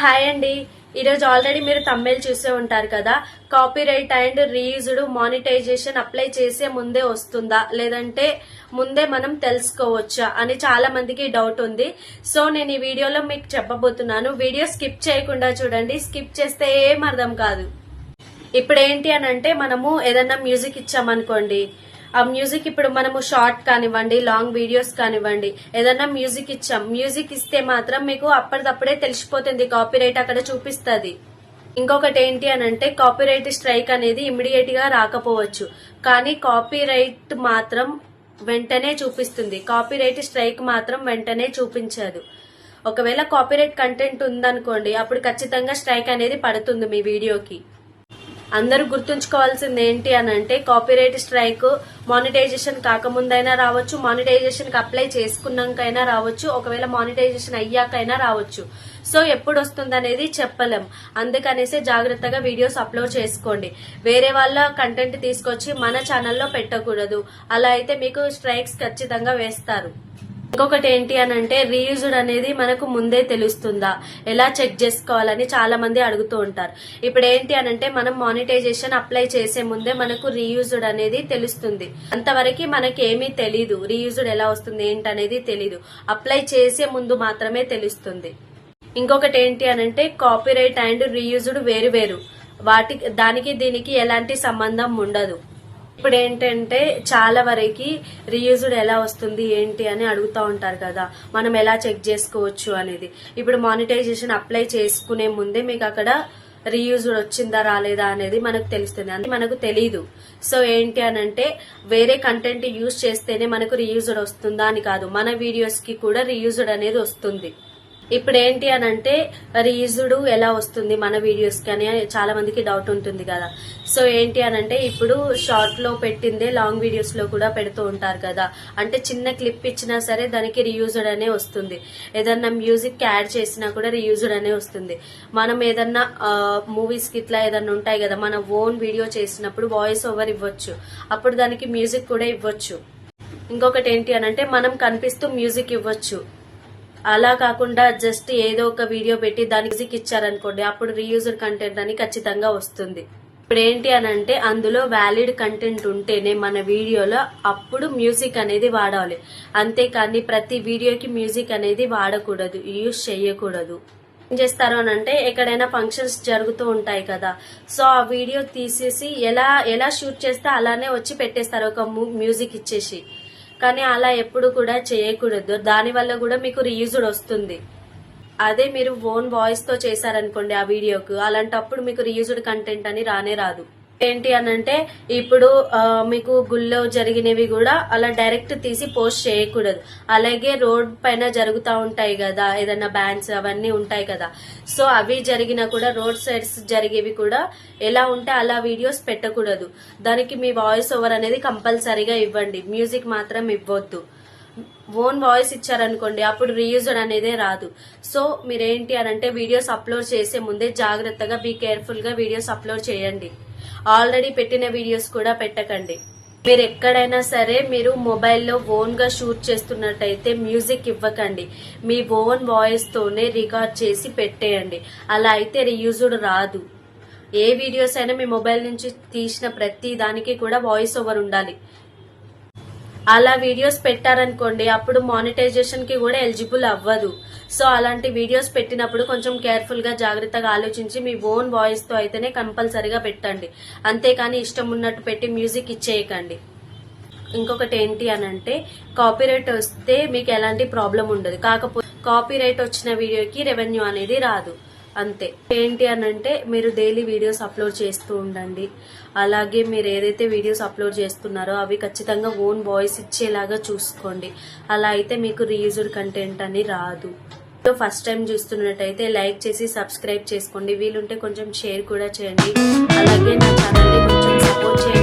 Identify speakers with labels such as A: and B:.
A: Hi అండి. ఈరోజు already మీరు తమ్మేలు చూసే ఉంటారు కదా. Copyright and reused monetization apply చేసే ముందే వస్తుందా? లేదంటే ముందే మనం తెలుసుకోవచ్చా అని చాలా మందికి డౌట్ ఉంది. సో నేను ఈ వీడియోలో మీకు చెప్పబోతున్నాను. వీడియో స్కిప్ చేయకుండా చూడండి. స్కిప్ చేస్తే ఏం అర్థం కాదు. ఇప్పుడు ఏంటి అని అంటే మనము ఏదన్నా మ్యూజిక్ ఇచ్చామనుకోండి. ఆ మ్యూజిక్ ఇప్పుడు మనము షార్ట్ కానివ్వండి లాంగ్ వీడియోస్ కానివ్వండి ఏదన్నా మ్యూజిక్ ఇచ్చాం. మ్యూజిక్ ఇస్తే మాత్రం మీకు అప్పటిదప్పుడే తెలిసిపోతుంది కాపీరైట్ అక్కడ చూపిస్తుంది. ఇంకొకటి ఏంటి అని అంటే కాపీరైట్ స్ట్రైక్ అనేది ఇమిడియట్గా రాకపోవచ్చు. కానీ కాపీరైట్ మాత్రం వెంటనే చూపిస్తుంది. కాపీరైట్ స్ట్రైక్ మాత్రం వెంటనే చూపించదు. ఒకవేళ కాపీరైట్ కంటెంట్ ఉందనుకోండి అప్పుడు ఖచ్చితంగా స్ట్రైక్ అనేది పడుతుంది మీ వీడియోకి అందరూ గుర్తుంచుకోవాల్సింది ఏంటి అని అంటే కాపీరైట్ స్ట్రైక్ మానిటైజేషన్ కాకముందైనా రావచ్చు మానిటైజేషన్కి అప్లై చేసుకున్నాకైనా రావచ్చు ఒకవేళ మానిటైజేషన్ అయ్యాకైనా రావచ్చు. సో ఎప్పుడు వస్తుంది అనేది చెప్పలేం. అందుకనేసి జాగ్రత్తగా వీడియోస్ అప్లోడ్ చేసుకోండి. వేరే వాళ్ళ కంటెంట్ తీసుకొచ్చి మన ఛానల్లో పెట్టకూడదు. అలా అయితే మీకు స్ట్రైక్స్ ఖచ్చితంగా వేస్తారు. ఇంకొకటి ఏంటి అని అంటే రీయూజ్డ్ అనేది మనకు ముందే తెలుస్తుందా? ఎలా చెక్ చేసుకోవాలని చాలా మంది అడుగుతూ ఉంటారు. ఇప్పుడు ఏంటి అని అంటే మనం మానిటైజేషన్ అప్లై చేసే ముందే మనకు రీయూజ్డ్ అనేది తెలుస్తుంది. అంతవరకు మనకి ఏమీ తెలీదు. రీయూజ్డ్ ఎలా వస్తుంది ఏంటనేది తెలీదు. అప్లై చేసే ముందు మాత్రమే తెలుస్తుంది. ఇంకొకటి ఏంటి అని అంటే కాపీరైట్ అండ్ రీయూజ్డ్ వేరు వేరు. వాటి దానికి దీనికి ఎలాంటి సంబంధం ఉండదు. ఇప్పుడు ఏంటంటే చాలా వరకు రీయూజ్డ్ ఎలా వస్తుంది ఏంటి అని అడుగుతూ ఉంటారు కదా. మనం ఎలా చెక్ చేసుకోవచ్చు అనేది. ఇప్పుడు మానిటైజేషన్ అప్లై చేసుకునే ముందే మీకు అక్కడ రీయూజ్డ్ వచ్చిందా రాలేదా అనేది మనకు తెలుస్తుంది. అంటే మనకు తెలీదు. సో ఏంటి అని అంటే వేరే కంటెంట్ యూజ్ చేస్తేనే మనకు రీయూజ్డ్ వస్తుందా అని కాదు. మన వీడియోస్కి కూడా రీయూజ్డ్ అనేది వస్తుంది. ఇప్పుడు ఏంటి అని అంటే రీజుడు ఎలా వస్తుంది మన వీడియోస్ కానీ చాలా మందికి డౌట్ ఉంటుంది కదా. సో ఏంటి అని అంటే ఇప్పుడు షార్ట్లో పెట్టిందే లాంగ్ వీడియోస్లో కూడా పెడుతూ ఉంటారు కదా. అంటే చిన్న క్లిప్ ఇచ్చినా సరే దానికి రీయూజ్డ్ అనే వస్తుంది. ఏదన్నా మ్యూజిక్ యాడ్ చేసినా కూడా రీయూజ్డ్ అనే వస్తుంది. మనం ఏదన్నా మూవీస్కి ఇట్లా ఏదన్నా ఉంటాయి కదా మన ఓన్ వీడియో చేసినప్పుడు వాయిస్ ఓవర్ ఇవ్వచ్చు. అప్పుడు దానికి మ్యూజిక్ కూడా ఇవ్వచ్చు. ఇంకొకటి ఏంటి అని అంటే మనం కనిపిస్తూ మ్యూజిక్ ఇవ్వచ్చు. అలా కాకుండా జస్ట్ ఏదో ఒక వీడియో పెట్టి దానికి మ్యూజిక్ ఇచ్చారనుకోండి అప్పుడు రీయూజర్ కంటెంట్ అని ఖచ్చితంగా వస్తుంది. ఇప్పుడు ఏంటి అని అంటే అందులో వ్యాలిడ్ కంటెంట్ ఉంటేనే మన వీడియోలో అప్పుడు మ్యూజిక్ అనేది వాడాలి. అంతేకాని ప్రతి వీడియోకి మ్యూజిక్ అనేది వాడకూడదు యూజ్ చేయకూడదు ఏం చేస్తారు అని అంటే ఎక్కడైనా ఫంక్షన్స్ జరుగుతూ ఉంటాయి కదా సో ఆ వీడియో తీసేసి ఎలా ఎలా షూట్ చేస్తే అలానే వచ్చి పెట్టేస్తారు ఒక మ్యూజిక్ ఇచ్చేసి. కానీ అలా ఎప్పుడు కూడా చేయకూడదు. దానివల్ల కూడా మీకు రీయూజ్డ్ వస్తుంది. అదే మీరు ఓన్ వాయిస్తో చేశారనుకోండి ఆ వీడియోకు అలాంటప్పుడు మీకు రీయూజ్డ్ కంటెంట్ అని రానే రాదు. ఏంటి అని అంటే ఇప్పుడు మీకు గుళ్ళో జరిగినవి కూడా అలా డైరెక్ట్ తీసి పోస్ట్ చేయకూడదు. అలాగే రోడ్ పైన జరుగుతూ ఉంటాయి కదా ఏదైనా బ్యాన్స్ అవన్నీ ఉంటాయి కదా. సో అవి జరిగినా కూడా రోడ్ సైడ్స్ జరిగేవి కూడా ఎలా ఉంటే అలా వీడియోస్ పెట్టకూడదు. దానికి మీ వాయిస్ ఓవర్ అనేది కంపల్సరీగా ఇవ్వండి. మ్యూజిక్ మాత్రం ఇవ్వద్దు. ఓన్ వాయిస్ ఇచ్చారనుకోండి అప్పుడు రీయూజన్ అనేదే రాదు. సో మీరేంటి అనంటే వీడియోస్ అప్లోడ్ చేసే ముందే జాగ్రత్తగా బీ కేర్ఫుల్గా వీడియోస్ అప్లోడ్ చేయండి. ఆల్రెడీ పెట్టిన వీడియోస్ కూడా పెట్టకండి. మీరు ఎక్కడైనా సరే మీరు మొబైల్లో ఓన్గా షూట్ చేస్తున్నట్టయితే మ్యూజిక్ ఇవ్వకండి. మీ ఓన్ వాయిస్ తోనే రికార్డ్ చేసి పెట్టేయండి. అలా అయితే రీయూజ్డ్ రాదు. ఏ వీడియోస్ అయినా మీ మొబైల్ నుంచి తీసిన ప్రతి దానికి కూడా వాయిస్ ఓవర్ ఉండాలి. అలా వీడియోస్ పెట్టారనుకోండి అప్పుడు మానిటైజేషన్కి కూడా ఎలిజిబుల్ అవ్వదు. సో అలాంటి వీడియోస్ పెట్టినప్పుడు కొంచెం కేర్ఫుల్గా జాగ్రత్తగా ఆలోచించి మీ ఓన్ వాయిస్తో అయితేనే కంపల్సరిగా పెట్టండి. అంతేకాని ఇష్టం ఉన్నట్టు పెట్టి మ్యూజిక్ ఇచ్చేయకండి. ఇంకొకటి ఏంటి అని అంటే కాపీరైట్ వస్తే మీకు ఎలాంటి ప్రాబ్లం ఉండదు. కాకపోతే కాపీరైట్ వచ్చిన వీడియోకి రెవెన్యూ అనేది రాదు. అంతే. ఏంటి అని అంటే మీరు డైలీ వీడియోస్ అప్లోడ్ చేస్తూ ఉండండి. అలాగే మీరు ఏదైతే వీడియోస్ అప్లోడ్ చేస్తున్నారో అవి ఖచ్చితంగా ఓన్ వాయిస్ ఇచ్చేలాగా చూసుకోండి. అలా అయితే మీకు రీయూజ్డ్ కంటెంట్ అని రాదు. ఫస్ట్ టైం చూస్తున్నట్టయితే లైక్ చేసి సబ్స్క్రైబ్ చేసుకోండి. వీలుంటే కొంచెం షేర్ కూడా చేయండి. అలాగే నా ఛానల్ని కొంచెం సపోర్ట్ చేయండి.